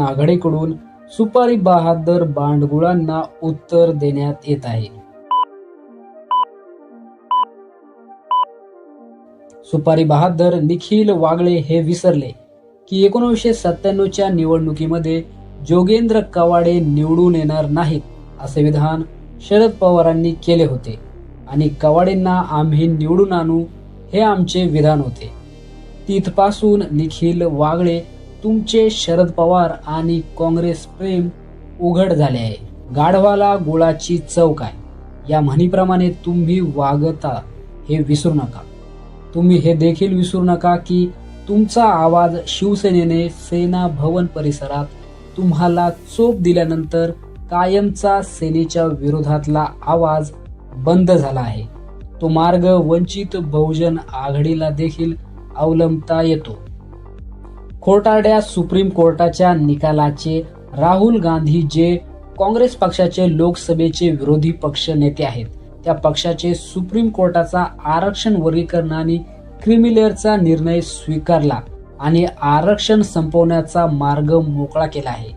आघाडीकडून सुपारी बहादर बांडगुळांना उत्तर देण्यात येत आहे. सुपारी बहादर निखिल वागळे हे विसरले की एकोणीसशे सत्त्याण्णवच्या निवडणुकीमध्ये जोगेंद्र कवाडे निवडून येणार नाहीत असे विधान शरद पवारांनी केले होते आणि कवाडेंना आम्ही निवडून आणू हे आमचे विधान होते. तिथपासून निखिल वागळे तुमचे शरद पवार आणि काँग्रेस प्रेम उघड झाले आहे. गाढवाला गुळाची चव काय? या म्हणीप्रमाणे तुम्ही वागता हे विसरू नका. तुम्ही हे देखील विसरू नका की तुमचा आवाज शिवसेनेने सेना भवन परिसरात तुम्हाला चोप दिल्यानंतर कायमचा सेनेच्या विरोधातला आवाज बंद झाला आहे. तो मार्ग वंचित बहुजन आघाडीला देखील अवलंबता येतो. खोटारड्या सुप्रीम कोर्टाच्या निकालाचे राहुल गांधी जे काँग्रेस पक्षाचे लोकसभेचे विरोधी पक्ष नेते आहेत त्या पक्षाचे सुप्रीम कोर्टाचा आरक्षण वर्गीकरण आणि क्रिमिलेअरचा निर्णय स्वीकारला आणि आरक्षण संपवण्याचा मार्ग मोकळा केला आहे.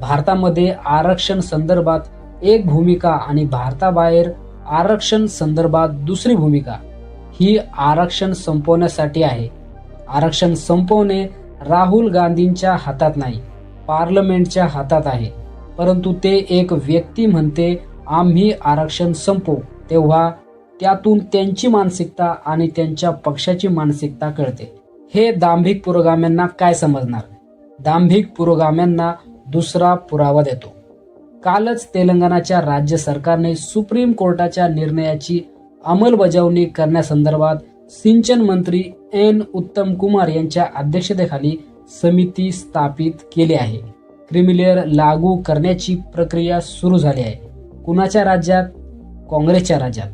भारतामध्ये आरक्षण संदर्भात एक भूमिका आणि भारताबाहेर आरक्षण संदर्भात दुसरी भूमिका ही आरक्षण संपवण्यासाठी आहे. आरक्षण संपवणे राहुल गांधींच्या हातात नाही पार्लमेंटच्या हातात आहे. परंतु ते एक व्यक्ती म्हणते आम्ही आरक्षण संपवू. तेव्हा त्यातून त्यांची मानसिकता आणि त्यांच्या पक्षाची मानसिकता कळते. हे दांभिक पुरोगाम्यांना काय समजणार? दांभिक पुरोगाम्यांना दुसरा पुरावा देतो. कालच तेलंगणाच्या राज्य सरकारने सुप्रीम कोर्टाच्या निर्णयाची अंमलबजावणी करण्यासंदर्भात सिंचन मंत्री एन उत्तम कुमार यांच्या अध्यक्षतेखाली समिती स्थापित केली आहे. क्रिमिलेअर लागू करण्याची प्रक्रिया सुरू झाली आहे. कुणाच्या राज्यात? काँग्रेसच्या राज्यात.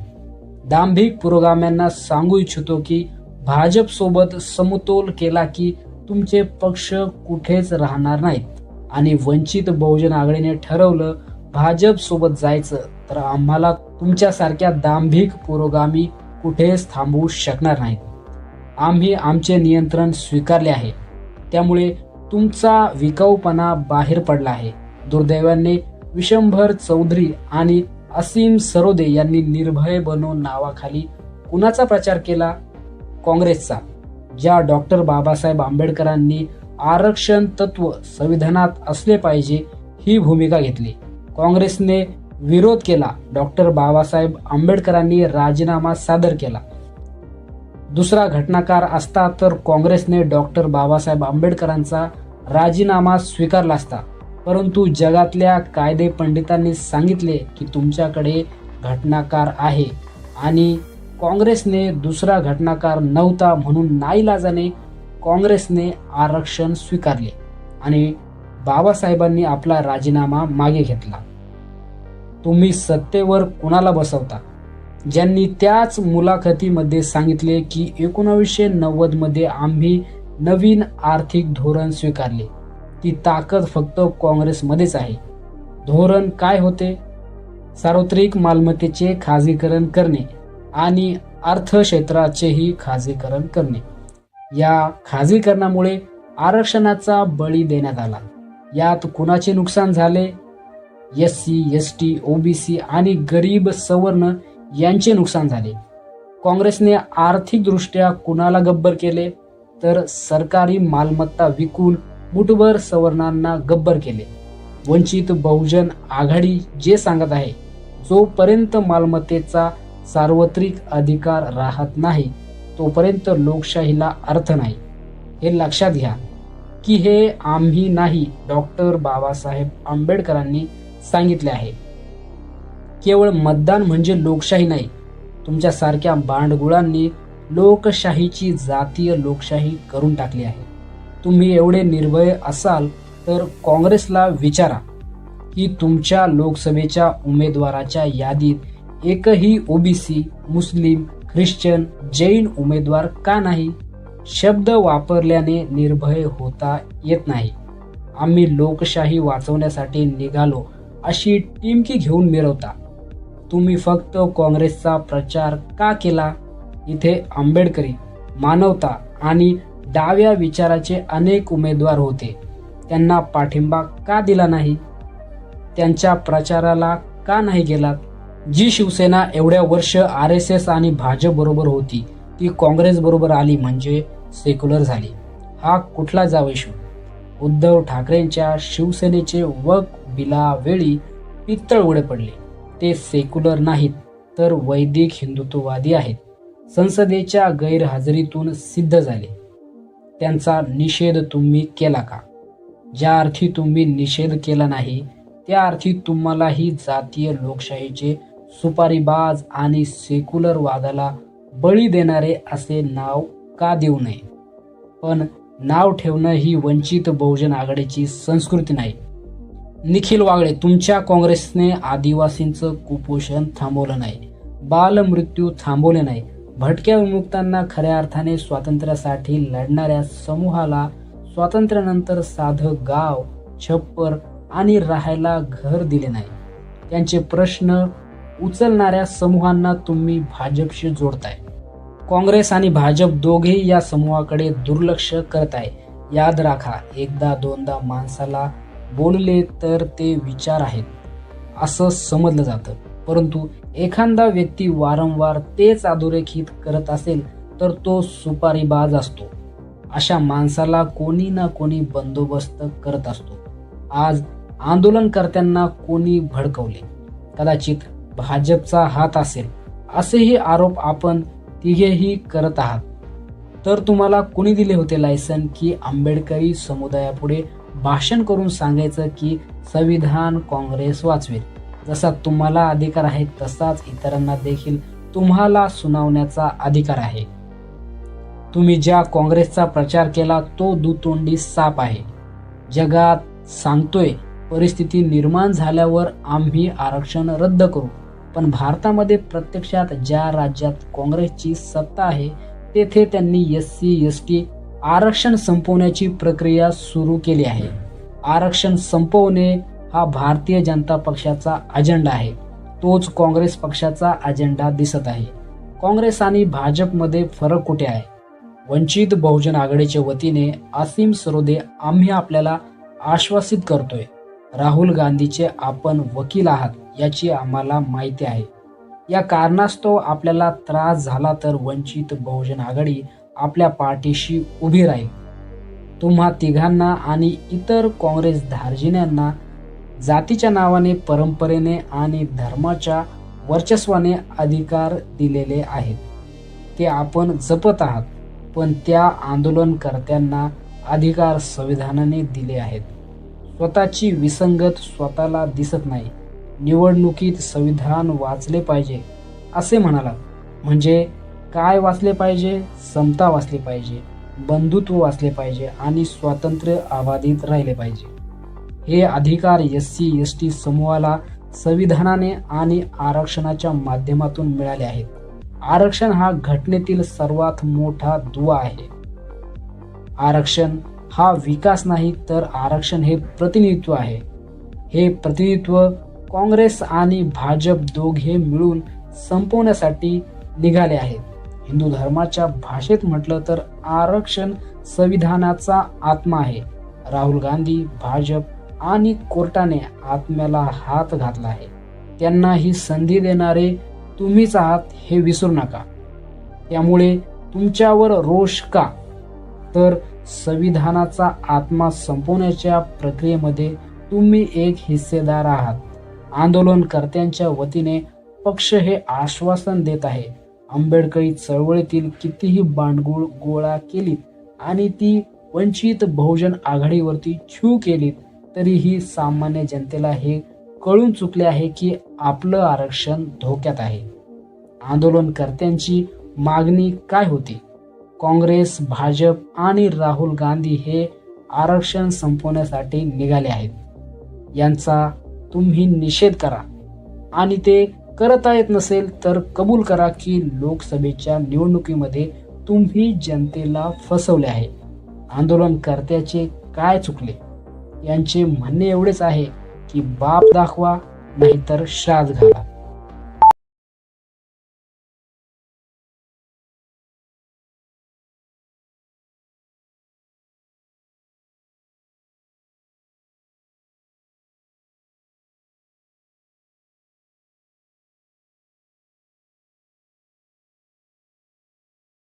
दांभिक पुरोगाम्यांना सांगू इच्छितो की भाजपसोबत समतोल केला की तुमचे पक्ष कुठेच राहणार नाहीत. आणि वंचित बहुजन आघाडीने ठरवलं भाजपसोबत जायचं तर आम्हाला तुमच्यासारख्या दांभिक पुरोगामी कुठेच थांबवू शकणार नाहीत. आम्ही आमचे नियंत्रण स्वीकारले आहे. त्यामुळे तुमचा विकाऊपणा बाहेर पडला आहे. दुर्दैवाने विशंभर चौधरी आणि असीम सरोदे यांनी निर्भय बनो नावाखाली कुणाचा प्रचार केला? काँग्रेसचा. ज्या डॉक्टर बाबासाहेब आंबेडकरांनी आरक्षण तत्व संविधानात असले पाहिजे ही भूमिका घेतली. काँग्रेसने विरोध केला. डॉक्टर बाबासाहेब आंबेडकरांनी राजीनामा सादर केला. दुसरा घटनाकार असता तर काँग्रेसने डॉक्टर बाबासाहेब आंबेडकरांचा राजीनामा स्वीकारला असता. परंतु जगातल्या कायदे पंडितांनी सांगितले की तुमच्याकडे घटनाकार आहे आणि काँग्रेसने दुसरा घटनाकार नव्हता म्हणून नाईलाजाने काँग्रेसने आरक्षण स्वीकारले आणि बाबासाहेबांनी आपला राजीनामा मागे घेतला. तुम्ही सत्तेवर कुणाला बसवता? ज्यांनी त्याच मुलाखतीमध्ये सांगितले की एकोणावीसशे नव्वदमध्ये आम्ही नवीन आर्थिक धोरण स्वीकारले. ती ताकद फक्त काँग्रेसमध्येच आहे. धोरण काय होते? सार्वत्रिक मालमत्तेचे खाजगीकरण करणे आणि अर्थक्षेत्राचेही खाजगीकरण करणे. या खाजगीकरणामुळे आरक्षणाचा बळी देण्यात आला. यात कुणाचे नुकसान झाले? S C S T OBC आणि गरीब सवर्ण यांचे नुकसान झाले. काँग्रेसने आर्थिकदृष्ट्या कुणाला गब्बर केले? तर सरकारी मालमत्ता विकून मुठभर सवर्णांना गब्बर केले. वंचित बहुजन आघाडी जे सांगत आहे जोपर्यंत मालमत्तेचा सार्वत्रिक अधिकार राहत नाही तोपर्यंत लोकशाहीला अर्थ नाही. हे लक्षात घ्या. की हे आम्ही नाही डॉक्टर बाबासाहेब आंबेडकरांनी सांगितले आहे. केवळ मतदान म्हणजे लोकशाही नाही तुमच्यासारख्या बांडगुळांनी लोकशाहीची जातीय लोकशाही करून टाकली आहे. तुम्ही एवढे निर्भय असाल तर काँग्रेसला विचारा की तुमच्या लोकसभेच्या उमेदवाराच्या यादीत एकही ओबीसी मुस्लिम ख्रिश्चन जैन उमेदवार का नाही? शब्द वापरल्याने निर्भय होता येत नाही. आम्ही लोकशाही वाचवण्यासाठी निघालो अशी टिमकी घेऊन मिरवता. तुम्ही फक्त काँग्रेसचा प्रचार का केला? इथे आंबेडकरी मानवता आणि डाव्या विचाराचे अनेक उमेदवार होते. त्यांना पाठिंबा का दिला नाही? त्यांच्या प्रचाराला का नाही गेलात? जी शिवसेना एवढ्या वर्ष आर एस एस आणि भाजप बरोबर होती ती काँग्रेस बरोबर आली म्हणजे सेक्युलर झाली. हा कुठला जावेशू उद्धव ठाकरेंच्या शिवसेनेचे वक बिलावेळी पित्तळ उडे पडले. ते सेक्युलर नाहीत तर वैदिक हिंदुत्ववादी आहेत. संसदेच्या गैरहजेरीतून सिद्ध झाले. त्यांचा निषेध तुम्ही केला का? ज्या अर्थी तुम्ही निषेध केला नाही त्या अर्थी तुम्हालाही जातीय लोकशाहीचे सुपारीबाज आणि सेक्युलर वादाला बळी देणारे असे नाव का देऊ नये? पण नाव ठेवणं ही वंचित बहुजन आघाडीची संस्कृती नाही. निखिल वागळे तुमच्या काँग्रेसने आदिवासींचं कुपोषण थांबवलं नाही. बालमृत्यू थांबवले नाही. भटक्या विमुक्तांना खऱ्या अर्थाने स्वातंत्र्यासाठी लढणाऱ्या समूहाला स्वातंत्र्यानंतर साधं गाव छप्पर आणि राहायला घर दिले नाही. त्यांचे प्रश्न उचलणाऱ्या समूहांना तुम्ही भाजपशी जोडताय. काँग्रेस आणि भाजप दोघेही या समूहाकडे दुर्लक्ष करत आहे. याद राखा एकदा दोनदा माणसाला बोलले तर ते विचार आहेत. असं समजलं जातं. परंतु एखादा व्यक्ती वारंवार तेच अधोरेखित करत असेल तर तो सुपारीबाज असतो. अशा माणसाला कोणी ना कोणी बंदोबस्त करत असतो. आज आंदोलनकर्त्यांना कोणी भडकवले? कदाचित भाजपचा हात असेल. असेही आरोप आपण तिघेही करत आहात. तर तुम्हाला कुणी दिले होते लायसन की आंबेडकरी समुदायापुढे भाषण करून सांगायचं की संविधान काँग्रेस वाचवेल? जसा तुम्हाला अधिकार आहे तसाच इतरांना देखील तुम्हाला सुनावण्याचा अधिकार आहे. तुम्ही ज्या काँग्रेसचा प्रचार केला तो दुतोंडी साप आहे. जगात सांगतोय परिस्थिती निर्माण झाल्यावर आम्ही आरक्षण रद्द करू. पण भारतामध्ये प्रत्यक्षात ज्या राज्यात काँग्रेसची सत्ता आहे तेथे त्यांनी एस सी एस टी आरक्षण संपवण्याची प्रक्रिया सुरू केली आहे. आरक्षण संपवणे हा भारतीय जनता पक्षाचा अजेंडा आहे. तोच काँग्रेस पक्षाचा अजेंडा दिसत आहे. काँग्रेस आणि भाजपमध्ये फरक कुठे आहे? वंचित बहुजन आघाडीच्या वतीने असीम सरोदे आम्ही आपल्याला आश्वासित करतोय. राहुल गांधीचे आपण वकील आहात. याची आम्हाला माहिती आहे. या कारणास्तव आपल्याला त्रास झाला तर वंचित बहुजन आघाडी आपल्या पाठीशी उभी राहील. तुम्हा तिघांना आणि इतर काँग्रेस धार्जिन्यांना जातीच्या नावाने परंपरेने आणि धर्माच्या वर्चस्वाने अधिकार दिलेले आहेत. ते आपण जपत आहात पण त्या आंदोलनकर्त्यांना अधिकार संविधानाने दिले आहेत. स्वतःची विसंगत स्वतःला दिसत नाही. निवडणुकीत संविधान वाचले पाहिजे असे म्हणाला म्हणजे काय वाचले पाहिजे? समता वाचली पाहिजे बंधुत्व वाचले पाहिजे आणि स्वातंत्र्य अबाधित राहिले पाहिजे. हे अधिकार एस सी एस टी समूहाला संविधानाने आणि आरक्षणाच्या माध्यमातून मिळाले आहेत. आरक्षण हा घटनेतील सर्वात मोठा दुवा आहे. आरक्षण हा विकास नाही तर आरक्षण हे प्रतिनिधित्व आहे. हे प्रतिनिधित्व काँग्रेस आणि भाजप दोघे मिळून संपवण्यासाठी निघाले आहेत. हिंदू धर्माच्या भाषेत म्हटलं तर आरक्षण संविधानाचा आत्मा आहे. राहुल गांधी भाजप आणि कोर्टाने आत्म्याला हात घातला आहे. त्यांना ही संधी देणारे तुम्हीच आहात हे विसरू नका. त्यामुळे तुमच्यावर रोष का? तर संविधानाचा आत्मा संपवण्याच्या प्रक्रियेमध्ये तुम्ही एक हिस्सेदार आहात. आंदोलनकर्त्यांच्या वतीने पक्ष हे आश्वासन देत आहे. आंबेडकरी चळवळीतील कितीही बांडगुळ गोळा केलीत आणि ती वंचित बहुजन आघाडीवरती छू केलीत तरीही सामान्य जनतेला हे कळून चुकले आहे की आपलं आरक्षण धोक्यात आहे. आंदोलनकर्त्यांची मागणी काय होती? काँग्रेस भाजप आणि राहुल गांधी हे आरक्षण संपवण्यासाठी निघाले आहेत. यांचा तुम्ही निषेध करा. आणि ते करता येत नसेल तर कबूल करा की लोकसभेच्या निवडणुकीमध्ये तुम्ही जनतेला फसवले आहे. आंदोलनकर्त्याचे काय चुकले? यांचे म्हणणे एवढेच आहे की बाप दाखवा नाहीतर श्राद्ध घाला.